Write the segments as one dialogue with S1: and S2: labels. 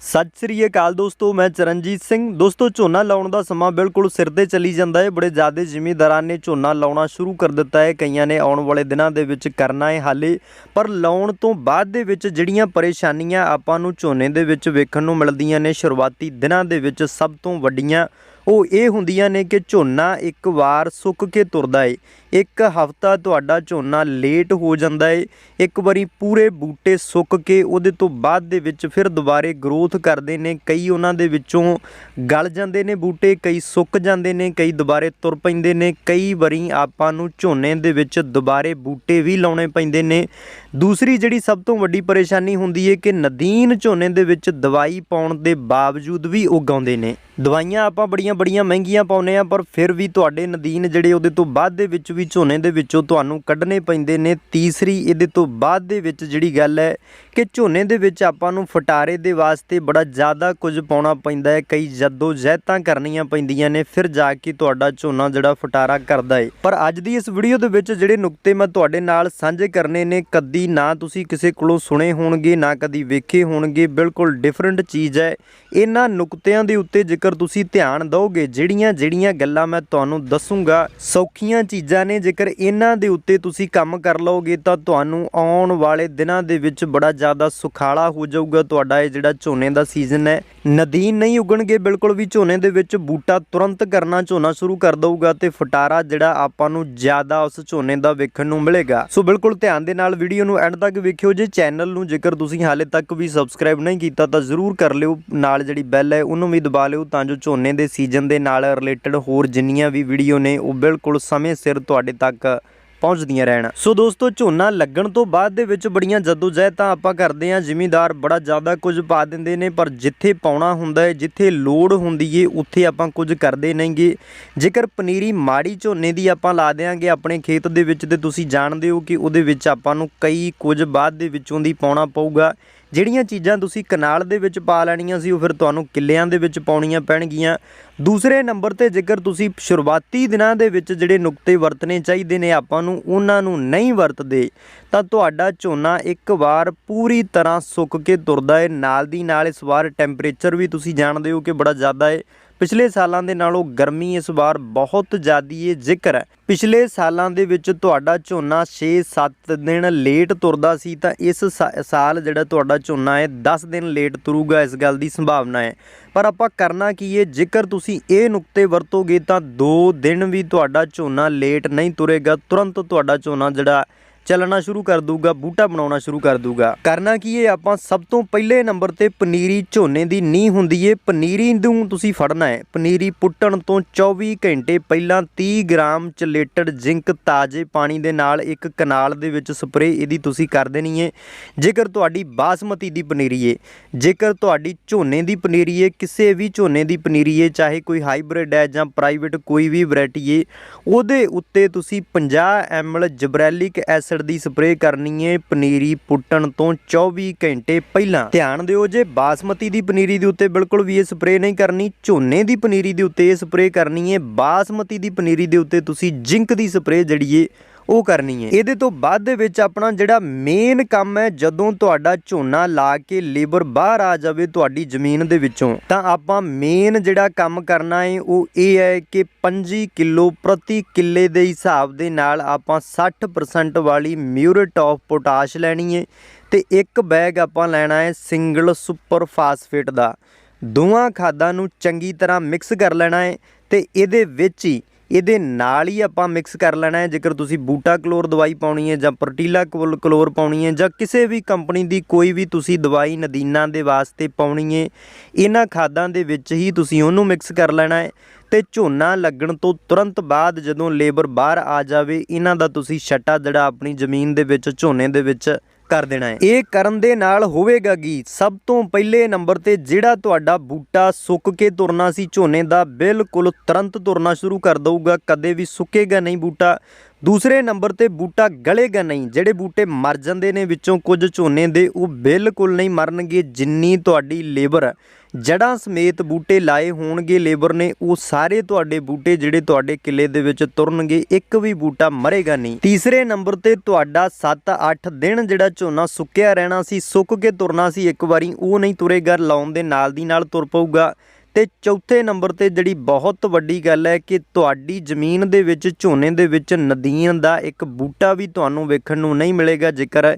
S1: ਸਤਿ ਸ੍ਰੀ ਅਕਾਲ ਦੋਸਤੋ, ਮੈਂ ਚਰਨਜੀਤ ਸਿੰਘ। ਦੋਸਤੋ, ਝੋਨਾ ਲਾਉਣ ਦਾ ਸਮਾਂ ਬਿਲਕੁਲ ਸਿਰ ਤੇ ਚੱਲੀ ਜਾਂਦਾ ਹੈ। ਬੜੇ ਜ਼ਿਆਦਾ ਜ਼ਿਮੀਂਦਾਰਾਂ ਨੇ ਝੋਨਾ ਲਾਉਣਾ ਸ਼ੁਰੂ ਕਰ ਦਿੱਤਾ ਹੈ। ਕਈਆਂ ਨੇ ਆਉਣ ਵਾਲੇ ਦਿਨਾਂ ਦੇ ਵਿੱਚ ਕਰਨਾ ਹੈ ਹਾਲੇ, ਪਰ ਲਾਉਣ ਤੋਂ ਬਾਅਦ ਦੇ ਵਿੱਚ ਜਿਹੜੀਆਂ ਪਰੇਸ਼ਾਨੀਆਂ ਆਪਾਂ ਨੂੰ ਝੋਨੇ ਦੇ ਵਿੱਚ ਵੇਖਣ ਨੂੰ ਮਿਲਦੀਆਂ ਨੇ, ਸ਼ੁਰੂਆਤੀ ਦਿਨਾਂ ਦੇ ਵਿੱਚ ਸਭ ਤੋਂ ਵੱਡੀਆਂ ਉਹ ਇਹ ਹੁੰਦੀਆਂ ਨੇ ਕਿ ਝੋਨਾ ਇੱਕ ਵਾਰ ਸੁੱਕ ਕੇ ਤੁਰਦਾ ਏ। ਇੱਕ ਹਫਤਾ ਤੁਹਾਡਾ ਝੋਨਾ ਲੇਟ ਹੋ ਜਾਂਦਾ ਏ, ਇੱਕ ਵਾਰੀ ਪੂਰੇ ਬੂਟੇ ਸੁੱਕ ਕੇ ਉਹਦੇ ਤੋਂ ਬਾਅਦ ਦੇ ਵਿੱਚ ਫਿਰ ਦੁਬਾਰੇ ਗਰੋਥ ਕਰਦੇ ਨੇ, ਕਈ ਉਹਨਾਂ ਦੇ ਵਿੱਚੋਂ ਗਲ ਜਾਂਦੇ ਨੇ ਬੂਟੇ, ਕਈ ਸੁੱਕ ਜਾਂਦੇ ਨੇ, ਕਈ ਦੁਬਾਰੇ ਤੁਰ ਪੈਂਦੇ ਨੇ, ਕਈ ਵਾਰੀ ਆਪਾਂ ਨੂੰ ਝੋਨੇ ਦੇ ਵਿੱਚ ਦੁਬਾਰੇ ਬੂਟੇ ਵੀ ਲਾਉਣੇ ਪੈਂਦੇ ਨੇ। ਦੂਸਰੀ ਜਿਹੜੀ ਸਭ ਤੋਂ ਵੱਡੀ ਪਰੇਸ਼ਾਨੀ ਹੁੰਦੀ ਏ ਕਿ ਨਦੀਨ ਝੋਨੇ ਦੇ ਵਿੱਚ ਦਵਾਈ ਪਾਉਣ ਦੇ ਬਾਵਜੂਦ ਵੀ ਉਗਾਉਂਦੇ ਨੇ। ਦਵਾਈਆਂ ਆਪਾਂ ਬੜੀਆਂ ਬੜੀਆਂ ਮਹਿੰਗੀਆਂ ਪਾਉਨੇ ਆ ਪਰ ਫਿਰ ਵੀ ਤੁਹਾਡੇ ਨਦੀਨ ਜਿਹੜੇ ਉਹਦੇ ਤੋਂ ਬਾਅਦ ਦੇ ਵਿੱਚ ਵੀ ਝੋਨੇ ਦੇ ਵਿੱਚੋਂ ਤੁਹਾਨੂੰ ਕੱਢਣੇ ਪੈਂਦੇ ਨੇ। ਤੀਸਰੀ, ਇਹਦੇ ਤੋਂ ਬਾਅਦ ਦੇ ਵਿੱਚ ਜਿਹੜੀ ਗੱਲ ਹੈ ਕਿ ਝੋਨੇ ਦੇ ਵਿੱਚ ਆਪਾਂ ਨੂੰ ਫਟਾਰੇ ਦੇ ਵਾਸਤੇ ਬੜਾ ਜ਼ਿਆਦਾ ਕੁਝ ਪਾਉਣਾ ਪੈਂਦਾ ਹੈ। ਕਈ ਜੱਦੋ ਜਹਿਤਾਂ ਕਰਨੀਆਂ ਪੈਂਦੀਆਂ ਨੇ, ਫਿਰ ਜਾ ਕੇ ਤੁਹਾਡਾ ਝੋਨਾ ਜਿਹੜਾ ਫਟਾਰਾ ਕਰਦਾ ਏ। ਪਰ ਅੱਜ ਦੀ ਇਸ ਵੀਡੀਓ ਦੇ ਵਿੱਚ ਜਿਹੜੇ ਨੁਕਤੇ ਮੈਂ ਤੁਹਾਡੇ ਨਾਲ ਸਾਂਝੇ ਕਰਨੇ ਨੇ, ਕਦੀ ਨਾ ਤੁਸੀਂ ਕਿਸੇ ਕੋਲੋਂ ਸੁਣੇ ਹੋਣਗੇ, ਨਾ ਕਦੀ ਵੇਖੇ ਹੋਣਗੇ, ਬਿਲਕੁਲ ਡਿਫਰੈਂਟ ਚੀਜ਼ ਹੈ। ਇਹਨਾਂ ਨੁਕਤਿਆਂ ਦੇ ਉੱਤੇ ਜੇਕਰ ਤੁਸੀਂ ਧਿਆਨ ਦਿਓਗੇ ਜਿਹੜੀਆਂ ਜਿਹੜੀਆਂ ਗੱਲਾਂ ਮੈਂ ਤੁਹਾਨੂੰ ਦੱਸੂਗਾ, ਸੌਖੀਆਂ ਚੀਜ਼ਾਂ ਨੇ ਜੇਕਰ ਇਹਨਾਂ ਦੇ ਉੱਤੇ ਤੁਸੀਂ ਕੰਮ ਕਰ ਲਓਗੇ ਤਾਂ ਤੁਹਾਨੂੰ ਆਉਣ ਵਾਲੇ ਦਿਨਾਂ ਦੇ ਵਿੱਚ ਬੜਾ ਜ਼ਿਆਦਾ ਸੁਖਾਲਾ ਹੋ ਜਾਊਗਾ। ਤੁਹਾਡਾ ਇਹ ਜਿਹੜਾ ਝੋਨੇ ਦਾ ਸੀਜ਼ਨ ਹੈ ਨਦੀਨ ਨਹੀਂ ਉਗਣਗੇ, ਬਿਲਕੁਲ ਵੀ ਝੋਨੇ ਦੇ ਵਿੱਚ ਬੂਟਾ ਤੁਰੰਤ ਕਰਨਾ ਝੋਨਾ ਸ਼ੁਰੂ ਕਰ ਦਊਗਾ ਤੇ ਫਟਾਰਾ ਜਿਹੜਾ ਆਪਾਂ ਨੂੰ ਜ਼ਿਆਦਾ ਉਸ ਝੋਨੇ ਦਾ ਵੇਖਣ ਨੂੰ ਮਿਲੇਗਾ। ਸੋ ਬਿਲਕੁਲ ਧਿਆਨ ਦੇ ਨਾਲ ਵੀਡੀਓ ਨੂੰ ਐਂਡ ਤੱਕ ਵੇਖਿਓ। ਜੇ ਚੈਨਲ ਨੂੰ ਜੇਕਰ ਤੁਸੀਂ ਹਾਲੇ ਤੱਕ ਵੀ ਸਬਸਕ੍ਰਾਈਬ ਨਹੀਂ ਕੀਤਾ ਤਾਂ ਜ਼ਰੂਰ ਕਰ ਲਿਓ। ਨਾਲ ਜਿਹੜੀ ਬੈਲ ਹੈ, ਉਹਨੂੰ ਵੀ ਦਬਾ ਲਿਓ ਤਾਂ ਜੋ ਝੋਨੇ ਦੇ ਸੀਜ਼ਨ ਦੇ ਨਾਲ ਰਿਲੇਟਡ ਹੋਰ ਜਿੰਨੀਆਂ ਵੀ ਵੀਡੀਓ ਨੇ, ਉਹ ਬਿਲਕੁਲ ਸਮੇਂ ਸਿਰ ਤੁਹਾਡੇ ਤੱਕ ਪਹੁੰਚਦੀਆਂ ਰਹਿਣ। ਸੋ ਦੋਸਤੋ, ਝੋਨਾ ਲੱਗਣ ਤੋਂ ਬਾਅਦ ਦੇ ਵਿੱਚ ਬੜੀਆਂ ਜਦੋਜਹਿਦਾਂ ਆਪਾਂ ਕਰਦੇ ਆਂ ਜ਼ਿਮੀਂਦਾਰ ਬੜਾ ਜ਼ਿਆਦਾ ਕੁਝ ਪਾ ਦਿੰਦੇ ਨੇ, ਪਰ ਜਿੱਥੇ ਪਾਉਣਾ ਹੁੰਦਾ ਹੈ, ਜਿੱਥੇ ਲੋੜ ਹੁੰਦੀ ਏ, ਉੱਥੇ ਆਪਾਂ ਕੁਝ ਕਰਦੇ ਨਹੀਂਗੇ ਜੇਕਰ ਪਨੀਰੀ ਮਾੜੀ ਝੋਨੇ ਦੀ ਆਪਾਂ ਲਾ ਦੇਾਂਗੇ ਆਪਣੇ ਖੇਤ ਦੇ ਵਿੱਚ, ਤੇ ਤੁਸੀਂ ਜਾਣਦੇ ਹੋ ਕਿ ਉਹਦੇ ਵਿੱਚ ਆਪਾਂ ਨੂੰ ਕਈ ਕੁਝ ਬਾਅਦ ਦੇ ਵਿੱਚੋਂ ਦੀ ਪਾਉਣਾ ਪਊਗਾ। ਜਿਹੜੀਆਂ ਚੀਜ਼ਾਂ ਤੁਸੀਂ ਕਨਾਲ ਦੇ ਵਿੱਚ ਪਾ ਲੈਣੀਆਂ ਸੀ, ਉਹ ਫਿਰ ਤੁਹਾਨੂੰ ਕਿੱਲਿਆਂ ਦੇ ਵਿੱਚ ਪਾਉਣੀਆਂ ਪੈਣਗੀਆਂ। ਦੂਸਰੇ ਨੰਬਰ ਤੇ ਜੇਕਰ ਤੁਸੀਂ ਸ਼ੁਰੂਆਤੀ ਦਿਨਾਂ ਦੇ ਵਿੱਚ ਜਿਹੜੇ ਨੁਕਤੇ ਵਰਤਣੇ ਚਾਹੀਦੇ ਨੇ, ਆਪਾਂ ਨੂੰ ਉਹਨਾਂ ਨੂੰ ਨਹੀਂ ਵਰਤਦੇ, ਤਾਂ ਤੁਹਾਡਾ ਝੋਨਾ ਇੱਕ ਵਾਰ ਪੂਰੀ ਤਰ੍ਹਾਂ ਸੁੱਕ ਕੇ ਤੁਰਦਾ ਹੈ ਨਾਲ ਦੀ ਨਾਲ ਇਸ ਵਾਰ ਟੈਂਪਰੇਚਰ ਵੀ ਤੁਸੀਂ ਜਾਣਦੇ ਹੋ ਕਿ ਬੜਾ ਜ਼ਿਆਦਾ ਹੈ ਪਿਛਲੇ ਸਾਲਾਂ ਦੇ ਨਾਲੋਂ ਗਰਮੀ ਇਸ ਵਾਰ ਬਹੁਤ ਜ਼ਿਆਦੀ ਹੈ ਜ਼ਿਕਰ ਹੈ। ਪਿਛਲੇ ਸਾਲਾਂ ਦੇ ਵਿੱਚ ਤੁਹਾਡਾ ਝੋਨਾ 6-7 ਦਿਨ ਲੇਟ ਤੁਰਦਾ ਸੀ ਤਾਂ ਇਸ ਸਾ- ਸਾਲ ਜਿਹੜਾ ਤੁਹਾਡਾ ਝੋਨਾ ਹੈ 10 ਦਿਨ ਲੇਟ ਤੁਰੂਗਾ ਇਸ ਗੱਲ ਦੀ ਸੰਭਾਵਨਾ ਹੈ। ਪਰ ਆਪਾਂ ਕਰਨਾ ਕੀ ਹੈ ਜੇਕਰ ਤੁਸੀਂ ਇਹ ਨੁਕਤੇ ਵਰਤੋਗੇ ਤਾਂ 2 ਦਿਨ ਵੀ ਤੁਹਾਡਾ ਝੋਨਾ ਲੇਟ ਨਹੀਂ ਤੁਰੇਗਾ, ਤੁਰੰਤ ਤੁਹਾਡਾ ਝੋਨਾ ਜਿਹੜਾ ਚੱਲਣਾ ਸ਼ੁਰੂ ਕਰ ਦੂਗਾ ਬੂਟਾ ਬਣਾਉਣਾ ਸ਼ੁਰੂ ਕਰ ਦੂਗਾ ਕਰਨਾ ਕੀ ਹੈ ਆਪਾਂ ਸਭ ਤੋਂ ਪਹਿਲੇ ਨੰਬਰ ਤੇ ਪਨੀਰੀ ਝੋਨੇ ਦੀ ਨੀਂਹ ਹੁੰਦੀ ਏ। ਪਨੀਰੀ ਨੂੰ ਤੁਸੀਂ ਫੜਨਾ ਹੈ ਪਨੀਰੀ ਪੁੱਟਣ ਤੋਂ 24 ਘੰਟੇ ਪਹਿਲਾਂ 30 ਗ੍ਰਾਮ ਚਲੇਟਡ ਜ਼ਿੰਕ ਤਾਜ਼ੇ ਪਾਣੀ ਦੇ ਨਾਲ ਇੱਕ ਕਨਾਲ ਦੇ ਵਿੱਚ ਸਪਰੇਅ ਇਹਦੀ ਤੁਸੀਂ ਕਰ ਦੇਣੀ ਏ। ਜੇਕਰ ਤੁਹਾਡੀ ਬਾਸਮਤੀ ਦੀ ਪਨੀਰੀ ਏ, ਜੇਕਰ ਤੁਹਾਡੀ ਝੋਨੇ ਦੀ ਪਨੀਰੀ ਏ, ਕਿਸੇ ਵੀ ਝੋਨੇ ਦੀ ਪਨੀਰੀ ਏ, ਚਾਹੇ ਕੋਈ ਹਾਈਬ੍ਰਿਡ ਹੈ ਜਾਂ ਪ੍ਰਾਈਵੇਟ ਕੋਈ ਵੀ ਵੈਰਾਈਟੀ ਏ, ਉਹਦੇ ਉੱਤੇ ਤੁਸੀਂ 50 ml ਜਬਰੈਲਿਕ ਐਸਿਡ ਦੀ ਸਪਰੇਅ ਕਰਨੀ ਏ ਪਨੀਰੀ ਪੁੱਟਣ ਤੋਂ 24 ਘੰਟੇ ਪਹਿਲਾਂ। ਧਿਆਨ ਦਿਓ ਜੇ ਬਾਸਮਤੀ ਦੀ ਪਨੀਰੀ ਦੇ ਉੱਤੇ ਬਿਲਕੁਲ ਵੀ ਇਹ ਸਪਰੇਅ ਨਹੀਂ ਕਰਨੀ, ਝੋਨੇ ਦੀ ਪਨੀਰੀ ਦੇ ਉੱਤੇ ਇਹ ਸਪਰੇਅ ਕਰਨੀ ਏ। ਬਾਸਮਤੀ ਦੀ ਪਨੀਰੀ ਦੇ ਉੱਤੇ ਤੁਸੀਂ ਜ਼ਿੰਕ ਦੀ ਸਪਰੇਅ ਜਿਹੜੀ ਏ ਉਹ ਕਰਨੀ ਹੈ। ਇਹਦੇ ਤੋਂ ਬਾਅਦ ਦੇ ਵਿੱਚ ਆਪਣਾ ਜਿਹੜਾ ਮੇਨ ਕੰਮ ਹੈ, ਜਦੋਂ ਤੁਹਾਡਾ ਝੋਨਾ ਲਾ ਕੇ ਲੇਬਰ ਬਾਹਰ ਆ ਜਾਵੇ ਤੁਹਾਡੀ ਜ਼ਮੀਨ ਦੇ ਵਿੱਚੋਂ, ਤਾਂ ਆਪਾਂ ਮੇਨ ਜਿਹੜਾ ਕੰਮ ਕਰਨਾ ਹੈ, ਉਹ ਇਹ ਹੈ ਕਿ 25 ਕਿਲੋ ਪ੍ਰਤੀ ਕਿੱਲੇ ਦੇ ਹਿਸਾਬ ਦੇ ਨਾਲ ਆਪਾਂ 60% ਵਾਲੀ ਮਿਊਰੇਟ ਆਫ ਪੋਟਾਸ਼ ਲੈਣੀ ਹੈ ਤੇ ਇੱਕ ਬੈਗ ਆਪਾਂ ਲੈਣਾ ਹੈ ਸਿੰਗਲ ਸੁਪਰ ਫਾਸਫੇਟ ਦਾ। ਦੋਵਾਂ ਖਾਦਾਂ ਨੂੰ ਚੰਗੀ ਤਰ੍ਹਾਂ ਮਿਕਸ ਕਰ ਲੈਣਾ ਹੈ ਤੇ ਇਹਦੇ ਵਿੱਚ ਹੀ ਇਹਦੇ ਨਾਲ ਹੀ ਆਪਾਂ ਮਿਕਸ ਕਰ ਲੈਣਾ ਹੈ। ਜੇਕਰ ਤੁਸੀਂ ਬੂਟਾ ਕਲੋਰ ਦਵਾਈ ਪਾਉਣੀ ਹੈ ਜਾਂ ਪ੍ਰੋਟੀਲਾ ਕੋਲ ਕਲੋਰ ਪਾਉਣੀ ਹੈ ਜਾਂ ਕਿਸੇ ਵੀ ਕੰਪਨੀ ਦੀ ਕੋਈ ਵੀ ਤੁਸੀਂ ਦਵਾਈ ਨਦੀਨਾਂ ਦੇ ਵਾਸਤੇ ਪਾਉਣੀ ਹੈ, ਇਹਨਾਂ ਖਾਦਾਂ ਦੇ ਵਿੱਚ ਹੀ ਤੁਸੀਂ ਉਹਨੂੰ ਮਿਕਸ ਕਰ ਲੈਣਾ ਹੈ ਤੇ ਝੋਨਾ ਲੱਗਣ ਤੋਂ ਤੁਰੰਤ ਬਾਅਦ ਜਦੋਂ ਲੇਬਰ ਬਾਹਰ ਆ ਜਾਵੇ, ਇਹਨਾਂ ਦਾ ਤੁਸੀਂ ਛੱਟਾ ਜਿਹੜਾ ਆਪਣੀ ਜ਼ਮੀਨ ਦੇ ਵਿੱਚ, ਝੋਨੇ ਦੇ ਵਿੱਚ ਕਰ ਦੇਣਾ ਹੈ। ਇਹ ਕਰਨ ਦੇ ਨਾਲ ਹੋਵੇਗਾ ਕੀ? ਸਭ ਤੋਂ ਪਹਿਲੇ ਨੰਬਰ ਤੇ ਜਿਹੜਾ ਤੁਹਾਡਾ ਬੂਟਾ ਸੁੱਕ ਕੇ ਤੁਰਨਾ ਸੀ ਝੋਨੇ ਦਾ, ਬਿਲਕੁਲ ਤੁਰੰਤ ਤੁਰਨਾ ਸ਼ੁਰੂ ਕਰ ਦਊਗਾ, ਕਦੇ ਵੀ ਸੁੱਕੇਗਾ ਨਹੀਂ ਬੂਟਾ। ਦੂਸਰੇ ਨੰਬਰ ਤੇ ਬੂਟਾ ਗਲੇਗਾ ਨਹੀਂ, ਜਿਹੜੇ ਬੂਟੇ ਮਰ ਜਾਂਦੇ ਨੇ ਵਿੱਚੋਂ ਕੁਝ ਝੋਨੇ ਦੇ, ਉਹ ਬਿਲਕੁਲ ਨਹੀਂ ਮਰਨਗੇ ਜਿੰਨੀ ਤੁਹਾਡੀ ਲੇਬਰ ਜੜਾਂ ਸਮੇਤ ਬੂਟੇ ਲਾਏ ਹੋਣਗੇ, ਲੇਬਰ ਨੇ ਉਹ ਸਾਰੇ ਤੁਹਾਡੇ ਬੂਟੇ ਜਿਹੜੇ ਤੁਹਾਡੇ ਕਿੱਲੇ ਦੇ ਵਿੱਚ ਤੁਰਨਗੇ, ਇੱਕ ਵੀ ਬੂਟਾ ਮਰੇਗਾ ਨਹੀਂ। ਤੀਸਰੇ ਨੰਬਰ ਤੇ ਤੁਹਾਡਾ 7-8 ਦਿਨ ਜਿਹੜਾ ਝੋਨਾ ਸੁੱਕਿਆ ਰਹਿਣਾ ਸੀ, ਸੁੱਕ ਕੇ ਤੁਰਨਾ ਸੀ, ਇੱਕ ਵਾਰੀ ਉਹ ਨਹੀਂ ਤੁਰੇਗਾ, ਲਾਉਣ ਦੇ ਨਾਲ ਦੀ ਨਾਲ ਤੁਰ ਪਊਗਾ। ਤੇ ਚੌਥੇ ਨੰਬਰ ਤੇ ਜਿਹੜੀ ਬਹੁਤ ਵੱਡੀ ਗੱਲ ਹੈ ਕਿ ਤੁਹਾਡੀ ਜ਼ਮੀਨ ਦੇ ਵਿੱਚ, ਝੋਨੇ ਦੇ ਵਿੱਚ ਨਦੀਨ ਦਾ ਇੱਕ ਬੂਟਾ ਵੀ ਤੁਹਾਨੂੰ ਵੇਖਣ ਨੂੰ ਨਹੀਂ ਮਿਲੇਗਾ, ਜੇਕਰ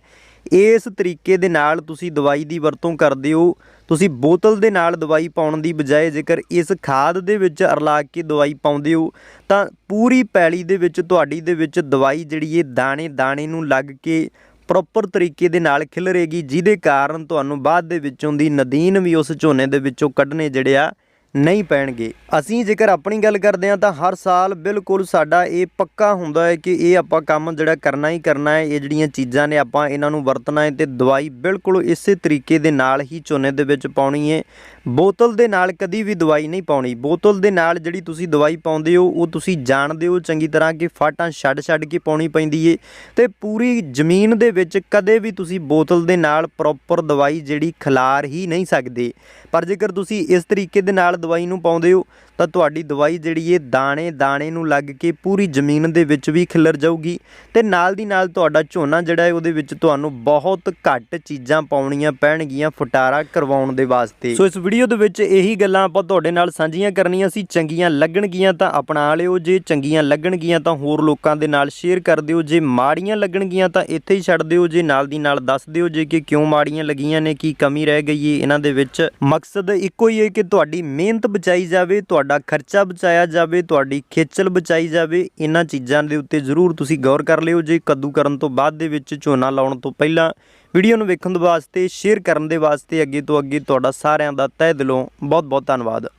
S1: ਇਸ ਤਰੀਕੇ ਦੇ ਨਾਲ ਤੁਸੀਂ ਦਵਾਈ ਦੀ ਵਰਤੋਂ ਕਰਦੇ ਹੋ। ਤੁਸੀਂ ਬੋਤਲ ਦੇ ਨਾਲ ਦਵਾਈ ਪਾਉਣ ਦੀ ਬਜਾਏ ਜੇਕਰ ਇਸ ਖਾਦ ਦੇ ਵਿੱਚ ਅਰਲਾ ਕੇ ਦਵਾਈ ਪਾਉਂਦੇ ਹੋ, ਤਾਂ ਪੂਰੀ ਪੈਲੀ ਦੇ ਵਿੱਚ ਤੁਹਾਡੀ ਦੇ ਵਿੱਚ ਦਵਾਈ ਜਿਹੜੀ ਇਹ ਦਾਣੇ ਦਾਣੇ ਨੂੰ ਲੱਗ ਕੇ ਪ੍ਰੋਪਰ ਤਰੀਕੇ ਦੇ ਨਾਲ ਖਿਲਰੇਗੀ, ਜਿਹਦੇ ਕਾਰਨ ਤੁਹਾਨੂੰ ਬਾਅਦ ਦੇ ਵਿੱਚੋਂ ਦੀ ਨਦੀਨ ਵੀ ਉਸ ਝੋਨੇ ਦੇ ਵਿੱਚੋਂ ਕੱਢਣੇ ਜਿਹੜੇ ਆ ਨਹੀਂ ਪੈਣਗੇ। ਅਸੀਂ ਜੇਕਰ ਆਪਣੀ ਗੱਲ ਕਰਦੇ ਹਾਂ ਤਾਂ ਹਰ ਸਾਲ ਬਿਲਕੁਲ ਸਾਡਾ ਇਹ ਪੱਕਾ ਹੁੰਦਾ ਹੈ ਕਿ ਇਹ ਆਪਾਂ ਕੰਮ ਜਿਹੜਾ ਕਰਨਾ ਹੀ ਕਰਨਾ ਹੈ, ਇਹ ਜਿਹੜੀਆਂ ਚੀਜ਼ਾਂ ਨੇ ਆਪਾਂ ਇਹਨਾਂ ਨੂੰ ਵਰਤਣਾ ਹੈ ਤੇ ਦਵਾਈ ਬਿਲਕੁਲ ਇਸੇ ਤਰੀਕੇ ਦੇ ਨਾਲ ਹੀ ਝੋਨੇ ਦੇ ਵਿੱਚ ਪਾਉਣੀ ਹੈ। ਬੋਤਲ ਦੇ ਨਾਲ ਕਦੀ ਵੀ ਦਵਾਈ ਨਹੀਂ ਪਾਉਣੀ। ਬੋਤਲ ਦੇ ਨਾਲ ਜਿਹੜੀ ਤੁਸੀਂ ਦਵਾਈ ਪਾਉਂਦੇ ਹੋ, ਉਹ ਤੁਸੀਂ ਜਾਣਦੇ ਹੋ ਚੰਗੀ ਤਰ੍ਹਾਂ ਕਿ ਫਾਟਾਂ ਛੱਡ ਛੱਡ ਕੇ ਪਾਉਣੀ ਪੈਂਦੀ ਏ ਤੇ ਪੂਰੀ ਜ਼ਮੀਨ ਦੇ ਵਿੱਚ ਕਦੇ ਵੀ ਤੁਸੀਂ ਬੋਤਲ ਦੇ ਨਾਲ ਪ੍ਰੋਪਰ ਦਵਾਈ ਜਿਹੜੀ ਖਿਲਾਰ ਹੀ ਨਹੀਂ ਸਕਦੇ। ਪਰ ਜੇਕਰ ਤੁਸੀਂ ਇਸ ਤਰੀਕੇ ਦੇ ਨਾਲ ਦਵਾਈ ਨੂੰ ਪਾਉਂਦੇ ਹੋ ਤਾਂ ਤੁਹਾਡੀ ਦਵਾਈ ਜਿਹੜੀ ਇਹ ਦਾਣੇ ਦਾਣੇ ਨੂੰ ਲੱਗ ਕੇ ਪੂਰੀ ਜ਼ਮੀਨ ਦੇ ਵਿੱਚ ਵੀ ਖਿਲਰ ਜਾਊਗੀ ਤੇ ਨਾਲ ਦੀ ਨਾਲ ਤੁਹਾਡਾ ਝੋਨਾ ਜਿਹੜਾ ਹੈ ਉਹਦੇ ਵਿੱਚ ਤੁਹਾਨੂੰ ਬਹੁਤ ਘੱਟ ਚੀਜ਼ਾਂ ਪਾਉਣੀਆਂ ਪੈਣਗੀਆਂ ਫੁਟਾਰਾ ਕਰਵਾਉਣ ਦੇ ਵਾਸਤੇ। ਸੋ ਇਸ ਵੀਡੀਓ ਦੇ ਵਿੱਚ ਇਹੀ ਗੱਲਾਂ ਆਪਾਂ ਤੁਹਾਡੇ ਨਾਲ ਸਾਂਝੀਆਂ ਕਰਨੀਆਂ ਸੀ। ਚੰਗੀਆਂ ਲੱਗਣਗੀਆਂ ਤਾਂ ਅਪਣਾ ਲਿਓ। ਜੇ ਚੰਗੀਆਂ ਲੱਗਣਗੀਆਂ ਤਾਂ ਹੋਰ ਲੋਕਾਂ ਦੇ ਨਾਲ ਸ਼ੇਅਰ ਕਰ ਦਿਓ। ਜੇ ਮਾੜੀਆਂ ਲੱਗਣਗੀਆਂ ਤਾਂ ਇੱਥੇ ਹੀ ਛੱਡ ਦਿਓ। ਜੇ ਨਾਲ ਦੀ ਨਾਲ ਦੱਸ ਦਿਓ ਜੇ ਕਿ ਕਿਉਂ ਮਾੜੀਆਂ ਲੱਗੀਆਂ ਨੇ, ਕੀ ਕਮੀ ਰਹਿ ਗਈ ਹੈ ਇਹਨਾਂ ਦੇ ਵਿੱਚ ਮਕਸਦ ਇੱਕੋ ਹੀ ਹੈ ਕਿ ਤੁਹਾਡੀ ਮਿਹਨਤ ਬਚਾਈ ਜਾਵੇ, ਤੁਹਾਡਾ ਤੁਹਾਡਾ ਖਰਚਾ ਬਚਾਇਆ ਜਾਵੇ, ਤੁਹਾਡੀ ਖੇਚਲ ਬਚਾਈ ਜਾਵੇ, ਇਹਨਾਂ ਚੀਜ਼ਾਂ ਦੇ ਉੱਤੇ ਜ਼ਰੂਰ ਤੁਸੀਂ ਗੌਰ ਕਰ ਲਿਓ। ਜੇ ਕੱਦੂ ਕਰਨ ਤੋਂ ਬਾਅਦ ਦੇ ਵਿੱਚ, ਝੋਨਾ ਲਾਉਣ ਤੋਂ ਪਹਿਲਾਂ ਵੀਡੀਓ ਨੂੰ ਵੇਖਣ ਦੇ ਵਾਸਤੇ ਸ਼ੇਅਰ ਕਰਨ ਦੇ ਵਾਸਤੇ ਅੱਗੇ ਤੋਂ ਅੱਗੇ ਤੁਹਾਡਾ ਸਾਰਿਆਂ ਦਾ ਤਹਿ ਦਿਲੋਂ ਬਹੁਤ ਬਹੁਤ ਧੰਨਵਾਦ।